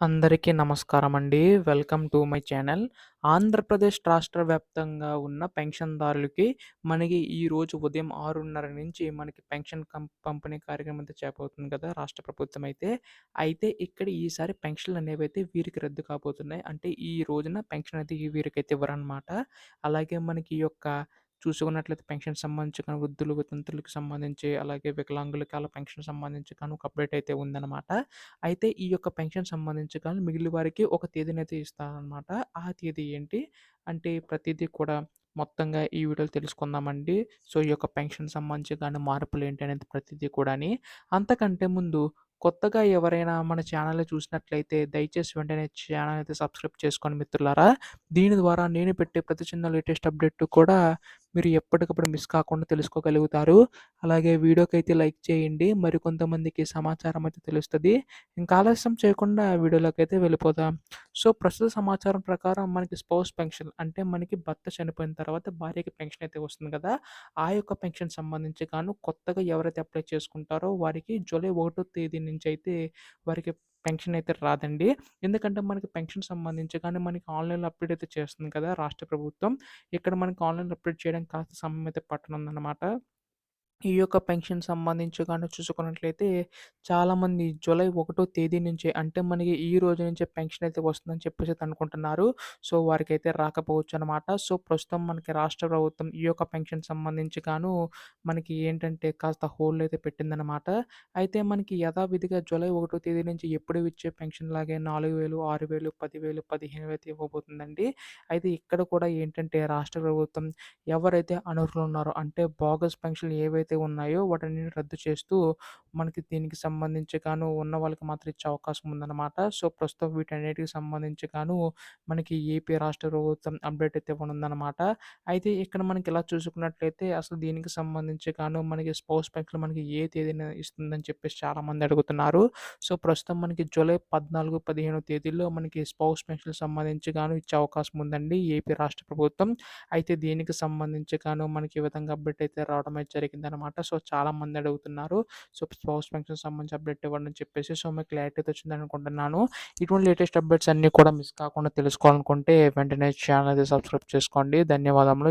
అందరికీ నమస్కారం అండి welcome to my channel. Andhra Pradesh రాష్ట్ర వ్యాప్తంగా ఉన్న పెన్షన్‌దారులకి మనకి ఈరోజు ఉదయం 6:30 నుంచి మనకి పెన్షన్ కం పంపిణీ కార్యక్రమం అయితే చేపడుతుంది కదా! రాష్ట్ర ప్రభుత్వం అయితే. అయితే ఇక్కడ ఈసారి పెన్షన్లు అనేవి అయితే వీరికి రద్దు కాబోతున్నాయి. అంటే ఈ రోజున పెన్షన్ అయితే వీరికైతే ఇవ్వరనమాట. అలాగే మనకి ఈ యొక్క చూసుకున్నట్లయితే పెన్షన్ సంబంధించి కానీ వృద్ధులు, వితంతులకు సంబంధించి అలాగే వికలాంగులకి అలా పెన్షన్ సంబంధించి కానీ ఒక అప్డేట్ అయితే ఉందన్నమాట అయితే ఈ యొక్క పెన్షన్ సంబంధించి కానీ మిగిలిన వారికి ఒక తేదీని అయితే ఇస్తారనమాట. ఆ తేదీ ఏంటి? అంటే ప్రతిదీ కూడా మొత్తంగా ఈ వీడియోలో తెలుసుకుందామండి. సో, ఈ యొక్క పెన్షన్ సంబంధించి కానీ మార్పులు ఏంటి అనేది ప్రతిదీ కూడాని. అంతకంటే ముందు కొత్తగా ఎవరైనా మన ఛానల్ చూసినట్లయితే దయచేసి వెంటనే ఛానల్ అయితే సబ్స్క్రైబ్ చేసుకోండి మిత్రులారా. దీని ద్వారా నేను పెట్టే ప్రతి చిన్న లేటెస్ట్ అప్డేట్ కూడా మీరు ఎప్పటికప్పుడు మిస్ కాకుండా తెలుసుకోగలుగుతారు. అలాగే వీడియోకి అయితే లైక్ చేయండి. మరికొంతమందికి సమాచారం అయితే తెలుస్తుంది ఇంకా ఆలస్యం చేయకుండా వీడియోలోకి అయితే వెళ్ళిపోదాం. సో, ప్రస్తుత సమాచారం ప్రకారం మనకి స్పౌస్ పెన్షన్ అంటే మనకి భర్త చనిపోయిన తర్వాత భార్యకి పెన్షన్ అయితే వస్తుంది కదా! ఆ యొక్క పెన్షన్ సంబంధించి గాను కొత్తగా ఎవరైతే అప్లై చేసుకుంటారో వారికి జూలై ఒకటో తేదీ నుంచి అయితే వారికి పెన్షన్ అయితే రాదండి. ఎందుకంటే మనకి పెన్షన్ సంబంధించి కానీ మనకి ఆన్‌లైన్‌లో అప్డేట్ అయితే చేస్తుంది కదా! రాష్ట్ర ప్రభుత్వం. ఇక్కడ మనకి ఆన్‌లైన్‌లో అప్డేట్ చేయడానికి కాస్త సమయం అయితే పట్టనుందనమాట. ఈ యొక్క పెన్షన్ సంబంధించి గాను చూసుకున్నట్లయితే చాలామంది జూలై ఒకటో తేదీ నుంచే అంటే మనకి ఈ రోజు నుంచే పెన్షన్ అయితే వస్తుందని చెప్పేసి అయితే అనుకుంటున్నారు. సో, వారికైతే రాకపోవచ్చనమాట. సో, ప్రస్తుతం మనకి రాష్ట్ర ప్రభుత్వం ఈ యొక్క పెన్షన్ సంబంధించి గాను మనకి ఏంటంటే కాస్త హోల్డ్ అయితే పెట్టిందనమాట. అయితే మనకి యథావిధిగా జూలై ఒకటో తేదీ నుంచి ఎప్పుడు ఇచ్చే పెన్షన్‌లాగే 4000, 6000, 10,000, 15,000 అయితే ఇవ్వబోతుందండి. అయితే ఇక్కడ కూడా ఏంటంటే రాష్ట్ర ప్రభుత్వం ఎవరైతే అనర్హులు ఉన్నారో అంటే బోగస్ పెన్షన్ ఏవైతే ఉన్నాయో వాటిని రద్దు చేస్తూ మనకి దీనికి సంబంధించి గాను ఉన్న వాళ్ళకి మాత్రం ఇచ్చే అవకాశం ఉందన్నమాట సో, ప్రస్తుతం వీటన్నిటికి సంబంధించి గాను మనకి ఏపీ రాష్ట్ర ప్రభుత్వం అప్డేట్ అయితే ఉందన్నమాట అయితే ఇక్కడ మనకి ఇలా చూసుకున్నట్లయితే అసలు దీనికి సంబంధించి గాను మనకి స్పౌస్ పెన్షన్ మనకి ఏ తేదీన ఇస్తుందని చెప్పేసి చాలామంది అడుగుతున్నారు. సో, ప్రస్తుతం మనకి జూలై 14, 15 తేదీల్లో మనకి స్పౌస్ పెన్షన్ సంబంధించి గాను ఇచ్చే అవకాశం ఉందండి ఏపీ రాష్ట్ర ప్రభుత్వం. అయితే దీనికి సంబంధించి గాను మనకి ఈ విధంగా అప్డేట్ అయితే రావడం అయితే అనమాట సో, చాలామంది అడుగుతున్నారు. సో, స్పౌస్ పెన్షన్‌కి సంబంధించి అప్డేట్ ఇవ్వండి అని చెప్పేసి. సో, మీకు క్లారిటీ వచ్చింది అనుకుంటున్నాను. ఇటువంటి లేటెస్ట్ అప్డేట్స్ అన్నీ కూడా మిస్ కాకుండా తెలుసుకోవాలనుకుంటే వెంటనే ఛానల్ అయితే సబ్స్క్రైబ్ చేసుకోండి. ధన్యవాదములు.